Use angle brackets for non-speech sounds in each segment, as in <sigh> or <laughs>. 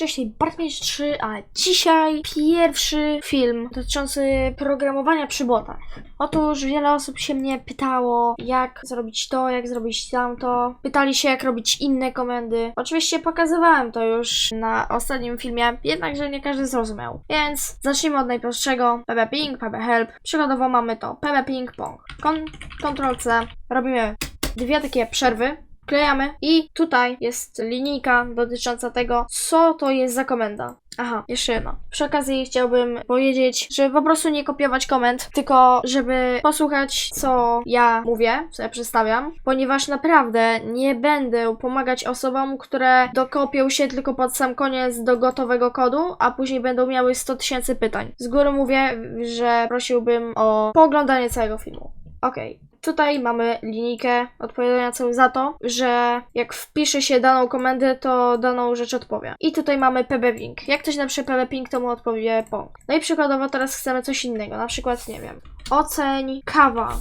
Cześć, Bartmistrz 3, a dzisiaj pierwszy film dotyczący programowania przy botach. Otóż wiele osób się mnie pytało, jak zrobić to, jak zrobić tamto. Pytali się, jak robić inne komendy. Oczywiście pokazywałem to już na ostatnim filmie, jednakże nie każdy zrozumiał. Więc zacznijmy od najprostszego. pbping, pbhelp. Przykładowo mamy to pbping, pong. Kon Ctrl C. Robimy dwie takie przerwy. Klejamy i tutaj jest linijka dotycząca tego, co to jest za komenda. Aha, jeszcze jedno. Przy okazji chciałbym powiedzieć, żeby po prostu nie kopiować komend, tylko żeby posłuchać, co ja mówię, co ja przedstawiam, ponieważ naprawdę nie będę pomagać osobom, które dokopią się tylko pod sam koniec do gotowego kodu, a później będą miały 100 tysięcy pytań. Z góry mówię, że prosiłbym o pooglądanie całego filmu. Okej. Tutaj mamy linijkę odpowiadającą za to, że jak wpisze się daną komendę, to daną rzecz odpowie. I tutaj mamy pbping. Jak ktoś napisze pbping, to mu odpowie pong. No i przykładowo teraz chcemy coś innego, na przykład, nie wiem, oceń kawa.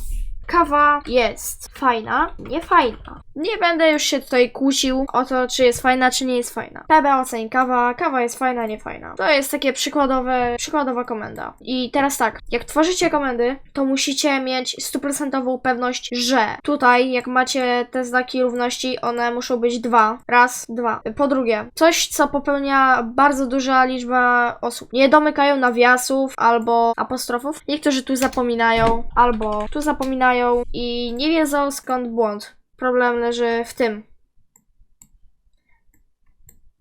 Kawa jest fajna, nie fajna. Nie będę już się tutaj kłócił o to, czy jest fajna, czy nie jest fajna. PB oceń kawa, kawa jest fajna, nie fajna. To jest takie przykładowe, przykładowa komenda. I teraz tak, jak tworzycie komendy, to musicie mieć stuprocentową pewność, że tutaj, jak macie te znaki równości, one muszą być dwa. Raz, dwa. Po drugie, coś, co popełnia bardzo duża liczba osób. Nie domykają nawiasów albo apostrofów. Niektórzy tu zapominają, albo tu zapominają i nie wiedzą skąd błąd. Problem leży w tym,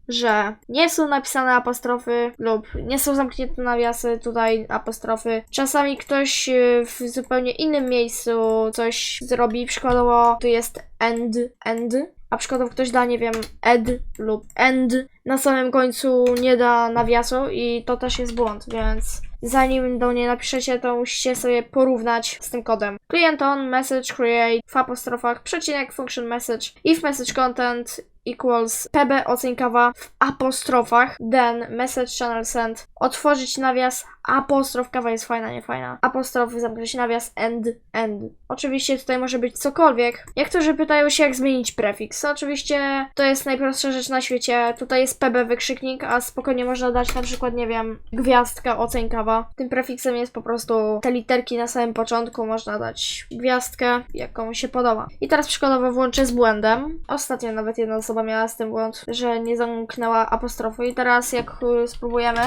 że nie są napisane apostrofy lub nie są zamknięte nawiasy, tutaj apostrofy. Czasami ktoś y, w zupełnie innym miejscu coś zrobi, przykładowo tu jest end, end, a przykładowo ktoś da, nie wiem, ed lub end, na samym końcu nie da nawiasu i to też jest błąd, więc zanim do niej napiszecie, to musicie sobie porównać z tym kodem. Client on, message create, w apostrofach, przecinek function message, if message content equals pb oceń kawa w apostrofach, then message channel send, otworzyć nawias, apostrof kawa jest fajna, nie fajna, apostrof, zamknąć nawias, end, end. Oczywiście tutaj może być cokolwiek. Niektórzy pytają się, jak zmienić prefiks. Oczywiście to jest najprostsza rzecz na świecie. Tutaj jest pb wykrzyknik, a spokojnie można dać na przykład, nie wiem, gwiazdka, oceń kawa. Tym prefiksem jest po prostu te literki na samym początku, można dać gwiazdkę, jaką się podoba. I teraz przykładowo włączę z błędem. Ostatnio nawet jedna osoba miała z tym błąd, że nie zamknęła apostrofu i teraz jak spróbujemy...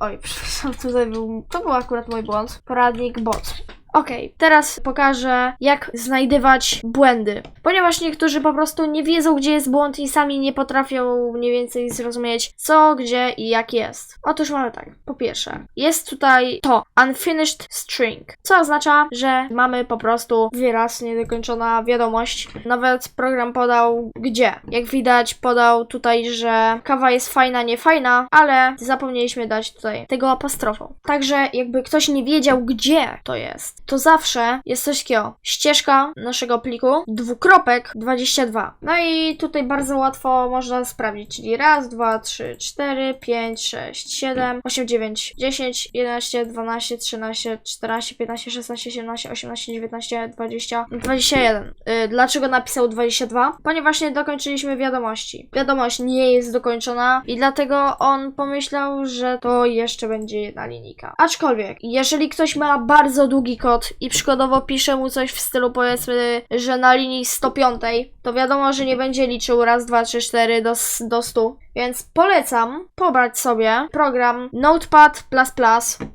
Oj, <laughs> przepraszam, tutaj był... To był akurat mój błąd. Poradnik bot. Okej, teraz pokażę, jak znajdywać błędy. Ponieważ niektórzy po prostu nie wiedzą, gdzie jest błąd i sami nie potrafią mniej więcej zrozumieć, co, gdzie i jak jest. Otóż mamy tak. Po pierwsze, jest tutaj to unfinished string, co oznacza, że mamy po prostu wyraz, niedokończona wiadomość. Nawet program podał gdzie. Jak widać, podał tutaj, że kawa jest fajna, nie fajna, ale zapomnieliśmy dać tutaj tego apostrofą. Także jakby ktoś nie wiedział, gdzie to jest, to zawsze jest coś takiego. Ścieżka naszego pliku, dwukropek 22. No i tutaj bardzo łatwo można sprawdzić, czyli raz, dwa, trzy, cztery, pięć, sześć, siedem, osiem, dziewięć, dziesięć, jedenaście, dwanaście, trzynaście, czternaście, piętnaście, szesnaście, siedemnaście, osiemnaście, dziewiętnaście, dwadzieścia, dwadzieścia jeden. Y, Dlaczego napisał 22? Ponieważ nie dokończyliśmy wiadomości. Wiadomość nie jest dokończona i dlatego on pomyślał, że to jeszcze będzie jedna linijka. Aczkolwiek, jeżeli ktoś ma bardzo długi kod i przykładowo pisze mu coś w stylu powiedzmy, że na linii 105, to wiadomo, że nie będzie liczył raz, dwa, trzy, cztery do, do 100. Więc polecam pobrać sobie program Notepad++,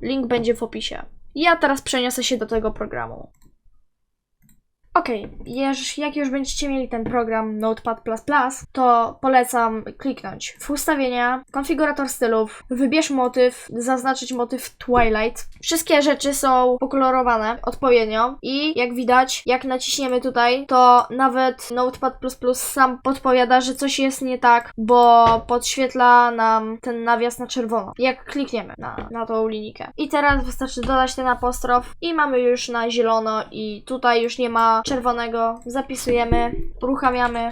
link będzie w opisie. Ja teraz przeniosę się do tego programu. Okej, jeż- jak już będziecie mieli ten program Notepad++, to polecam kliknąć w ustawienia, konfigurator stylów, wybierz motyw, zaznaczyć motyw Twilight. Wszystkie rzeczy są pokolorowane odpowiednio i jak widać, jak naciśniemy tutaj, to nawet Notepad++ sam podpowiada, że coś jest nie tak, bo podświetla nam ten nawias na czerwono. Jak klikniemy na, na tą linijkę. I teraz wystarczy dodać ten apostrof i mamy już na zielono i tutaj już nie ma czerwonego. Zapisujemy, uruchamiamy.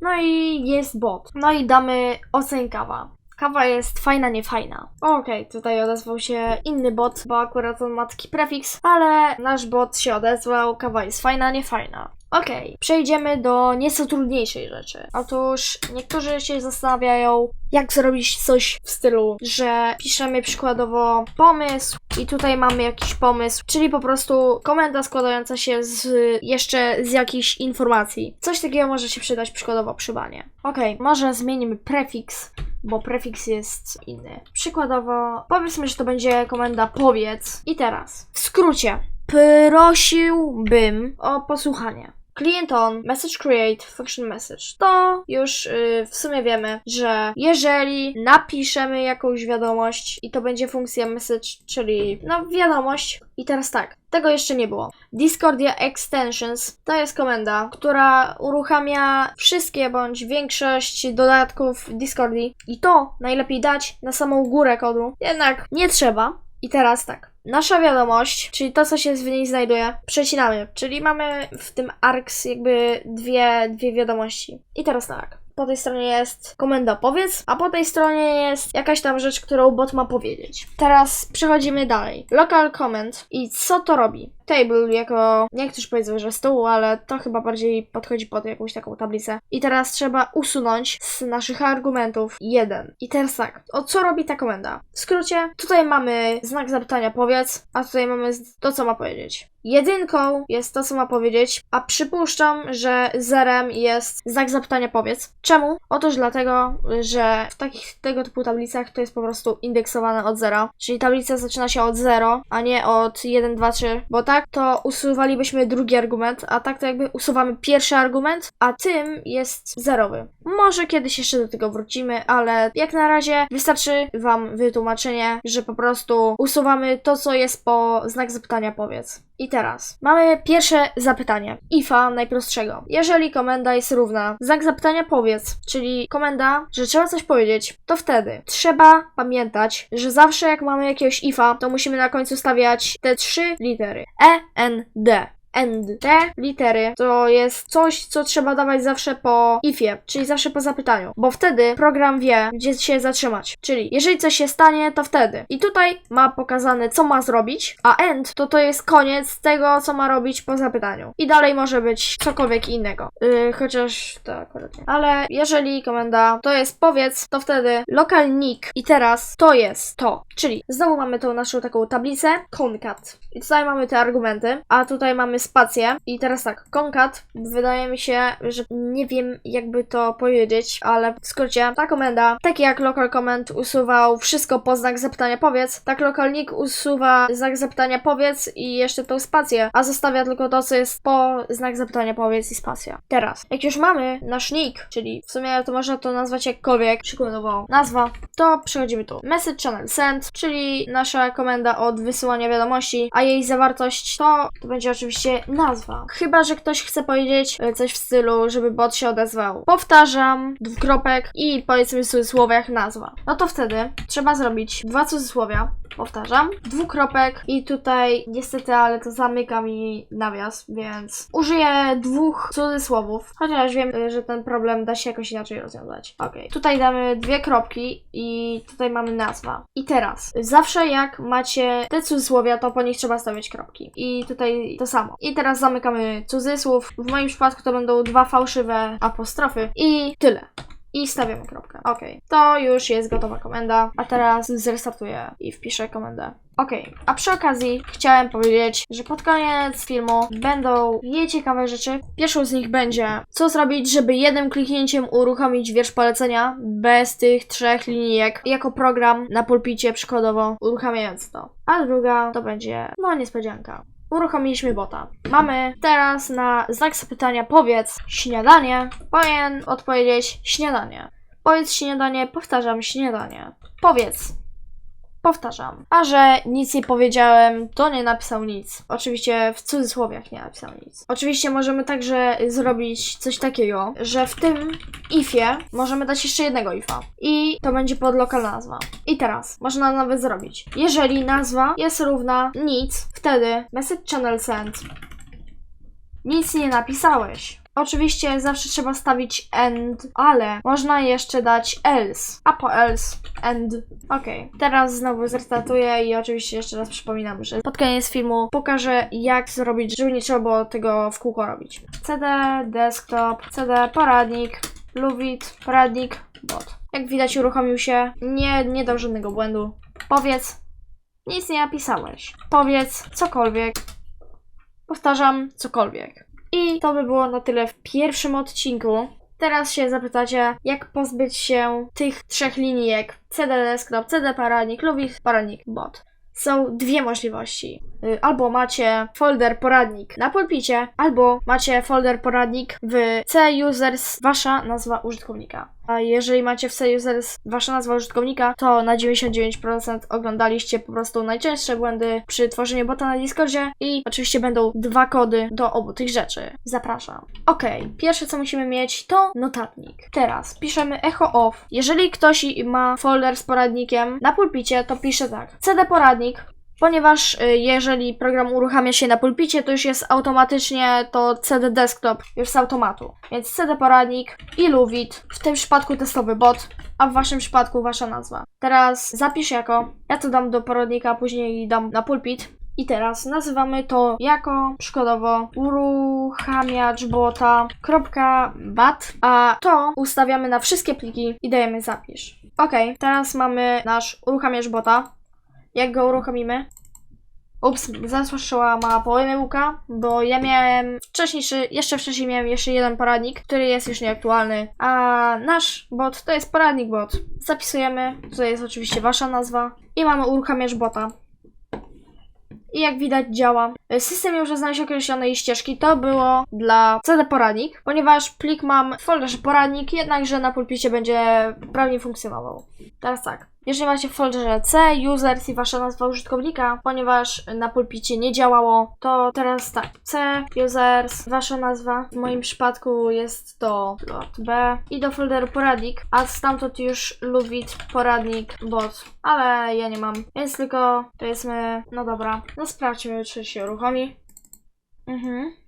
No i jest bot. No i damy oceń kawa. Kawa jest fajna, nie fajna. Okej, tutaj odezwał się inny bot, bo akurat on ma taki prefiks, ale nasz bot się odezwał. Kawa jest fajna, nie fajna. Okej, przejdziemy do nieco trudniejszej rzeczy. Otóż niektórzy się zastanawiają, jak zrobić coś w stylu, że piszemy przykładowo pomysł i tutaj mamy jakiś pomysł, czyli po prostu komenda składająca się z jeszcze z jakichś informacji. Coś takiego może się przydać przykładowo przy banie. Okej, może zmienimy prefiks, bo prefiks jest inny. Przykładowo, powiedzmy, że to będzie komenda powiedz. I teraz, w skrócie, prosiłbym o posłuchanie. Client on, message create, function message. To już y, w sumie wiemy, że jeżeli napiszemy jakąś wiadomość i to będzie funkcja message, czyli no wiadomość. I teraz tak, tego jeszcze nie było. Discordia Extensions to jest komenda, która uruchamia wszystkie bądź większość dodatków Discordii i to najlepiej dać na samą górę kodu. Jednak nie trzeba. I teraz tak. Nasza wiadomość, czyli to, co się w niej znajduje, przecinamy. Czyli mamy w tym args jakby dwie, dwie wiadomości. I teraz tak. Po tej stronie jest komenda powiedz, a po tej stronie jest jakaś tam rzecz, którą bot ma powiedzieć. Teraz przechodzimy dalej. Local comment. I co to robi? Table jako, niektórzy powiedzą, że stół, ale to chyba bardziej podchodzi pod jakąś taką tablicę. I teraz trzeba usunąć z naszych argumentów jeden. I teraz tak, o co robi ta komenda? W skrócie, tutaj mamy znak zapytania powiedz, a tutaj mamy to, co ma powiedzieć. Jedynką jest to, co ma powiedzieć, a przypuszczam, że zerem jest znak zapytania powiedz. Czemu? Otóż dlatego, że w takich tego typu tablicach to jest po prostu indeksowane od zera. Czyli tablica zaczyna się od 0, a nie od 1, 2, 3, bo tak to usuwalibyśmy drugi argument, a tak to jakby usuwamy pierwszy argument, a tym jest zerowy. Może kiedyś jeszcze do tego wrócimy, ale jak na razie wystarczy Wam wytłumaczenie, że po prostu usuwamy to, co jest po znak zapytania powiedz. I teraz mamy pierwsze zapytanie. Ifa najprostszego. Jeżeli komenda jest równa, znak zapytania powiedz, czyli komenda, że trzeba coś powiedzieć, to wtedy trzeba pamiętać, że zawsze jak mamy jakiegoś ifa, to musimy na końcu stawiać te trzy litery. E, N, D. End. Te litery to jest coś, co trzeba dawać zawsze po ifie, czyli zawsze po zapytaniu, bo wtedy program wie, gdzie się zatrzymać. Czyli jeżeli coś się stanie, to wtedy. I tutaj ma pokazane, co ma zrobić, a end to to jest koniec tego, co ma robić po zapytaniu. I dalej może być cokolwiek innego. Yy, chociaż to akurat nie. Ale jeżeli komenda to jest powiedz, to wtedy local nick i teraz to jest to. Czyli znowu mamy tą naszą taką tablicę concat. I tutaj mamy te argumenty, a tutaj mamy spację. I teraz tak, concat wydaje mi się, że nie wiem jakby to powiedzieć, ale w skrócie ta komenda, tak jak local comment usuwał wszystko po znak zapytania powiedz, tak local nick usuwa znak zapytania powiedz i jeszcze tą spację, a zostawia tylko to, co jest po znak zapytania powiedz i spacja. Teraz, jak już mamy nasz nick, czyli w sumie to można to nazwać jakkolwiek, przykładowo nazwa, to przechodzimy tu. Message channel send, czyli nasza komenda od wysyłania wiadomości, a jej zawartość to, to będzie oczywiście nazwa. Chyba, że ktoś chce powiedzieć e, coś w stylu, żeby bot się odezwał. Powtarzam, dwukropek i powiedzmy w cudzysłowiach nazwa. No to wtedy trzeba zrobić dwa cudzysłowia. Powtarzam, dwukropek i tutaj niestety, ale to zamyka mi nawias, więc użyję dwóch cudzysłowów, chociaż wiem, e, że ten problem da się jakoś inaczej rozwiązać. Ok, tutaj damy dwie kropki i tutaj mamy nazwa. I teraz, zawsze jak macie te cudzysłowia, to po nich trzeba stawiać kropki. I tutaj to samo. I teraz zamykamy cudzysłów. W moim przypadku to będą dwa fałszywe apostrofy i tyle. I stawiamy kropkę. Ok, to już jest gotowa komenda. A teraz zrestartuję i wpiszę komendę. Ok, a przy okazji chciałem powiedzieć, że pod koniec filmu będą dwie ciekawe rzeczy. Pierwszą z nich będzie, co zrobić, żeby jednym kliknięciem uruchomić wiersz polecenia bez tych trzech linijek jako program na pulpicie przykładowo uruchamiając to. A druga to będzie, no niespodzianka. Uruchomiliśmy bota. Mamy teraz na znak zapytania powiedz śniadanie. Powinien odpowiedzieć śniadanie. Powiedz śniadanie, powtarzam śniadanie. Powiedz. Powtarzam. A że nic nie powiedziałem, to nie napisał nic. Oczywiście w cudzysłowiach nie napisał nic. Oczywiście możemy także zrobić coś takiego, że w tym ifie możemy dać jeszcze jednego ifa. I to będzie pod lokal nazwa. I teraz można nawet zrobić. Jeżeli nazwa jest równa nic, wtedy message channel send. Nic nie napisałeś. Oczywiście zawsze trzeba stawić end, ale można jeszcze dać else. A po else end. Okej, teraz znowu zrestartuję i oczywiście jeszcze raz przypominam, że pod koniec filmu pokażę jak zrobić, żeby nie trzeba było tego w kółko robić. CD, desktop, CD, poradnik, Luvit, poradnik, bot. Jak widać uruchomił się, nie, nie dał żadnego błędu. Powiedz, nic nie napisałeś. Powiedz cokolwiek. Powtarzam, cokolwiek. I to by było na tyle w pierwszym odcinku. Teraz się zapytacie, jak pozbyć się tych trzech linijek CD desktop, CD paradnik, Luvit, paradnik, bot. Są dwie możliwości. Y, Albo macie folder poradnik na pulpicie, albo macie folder poradnik w C users wasza nazwa użytkownika. A jeżeli macie w C users wasza nazwa użytkownika, to na 99% oglądaliście po prostu najczęstsze błędy przy tworzeniu bota na Discordzie i oczywiście będą dwa kody do obu tych rzeczy. Zapraszam. Ok, pierwsze co musimy mieć to notatnik. Teraz piszemy echo off. Jeżeli ktoś ma folder z poradnikiem na pulpicie, to pisze tak. CD poradnik Ponieważ y, jeżeli program uruchamia się na pulpicie, to już jest automatycznie to CD desktop, już z automatu. Więc CD poradnik i Luvit, w tym przypadku testowy bot, a w waszym przypadku wasza nazwa. Teraz zapisz jako, ja to dam do poradnika, później dam na pulpit. I teraz nazywamy to jako przykładowo uruchamiacz bota.bat, a to ustawiamy na wszystkie pliki i dajemy zapisz. Ok, teraz mamy nasz uruchamiacz bota. Jak go uruchomimy? Ups, zasłyszała mała pomyłka, bo ja miałem wcześniejszy, jeszcze wcześniej miałem jeszcze jeden poradnik, który jest już nieaktualny, a nasz bot to jest poradnik bot. Zapisujemy, tutaj jest oczywiście wasza nazwa i mamy uruchamiacz bota. I jak widać działa. System już znaleźć określonej ścieżki. To było dla CD poradnik, ponieważ plik mam w folderze poradnik, jednakże na pulpicie będzie prawnie funkcjonował. Teraz tak. Jeżeli macie w folderze C, users i wasza nazwa użytkownika, ponieważ na pulpicie nie działało, to teraz tak. C, users, wasza nazwa. W moim przypadku jest to lot B i do folderu poradnik, a stamtąd już Luvit poradnik bot, ale ja nie mam. Więc tylko to jest my. No dobra, no sprawdźmy, czy się uruchomi. Mhm.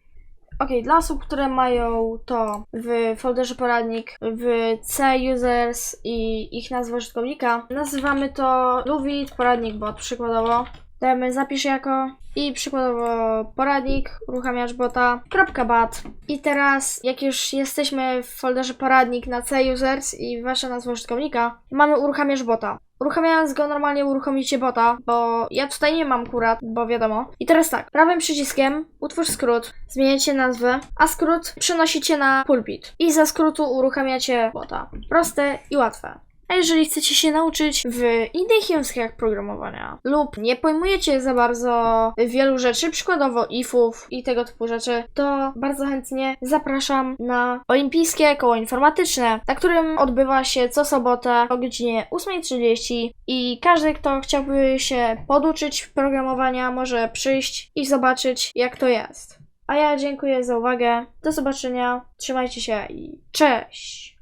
Okej, dla osób, które mają to w folderze poradnik w C users i ich nazwa użytkownika, nazywamy to Luvit poradnik bot przykładowo. Dajemy zapisz jako i przykładowo poradnik, uruchamiacz bota, bat. I teraz, jak już jesteśmy w folderze poradnik na C users i wasza nazwa użytkownika, mamy uruchamiacz bota. Uruchamiając go normalnie uruchomicie bota, bo ja tutaj nie mam kurat, bo wiadomo. I teraz tak, prawym przyciskiem utwórz skrót, zmieniacie nazwę, a skrót przenosicie na pulpit. I za skrótu uruchamiacie bota. Proste i łatwe. Jeżeli chcecie się nauczyć w innych językach programowania lub nie pojmujecie za bardzo wielu rzeczy, przykładowo ifów i tego typu rzeczy, to bardzo chętnie zapraszam na olimpijskie koło informatyczne, na którym odbywa się co sobotę o godzinie 8.30 i każdy, kto chciałby się poduczyć programowania, może przyjść i zobaczyć, jak to jest. A ja dziękuję za uwagę. Do zobaczenia. Trzymajcie się i cześć!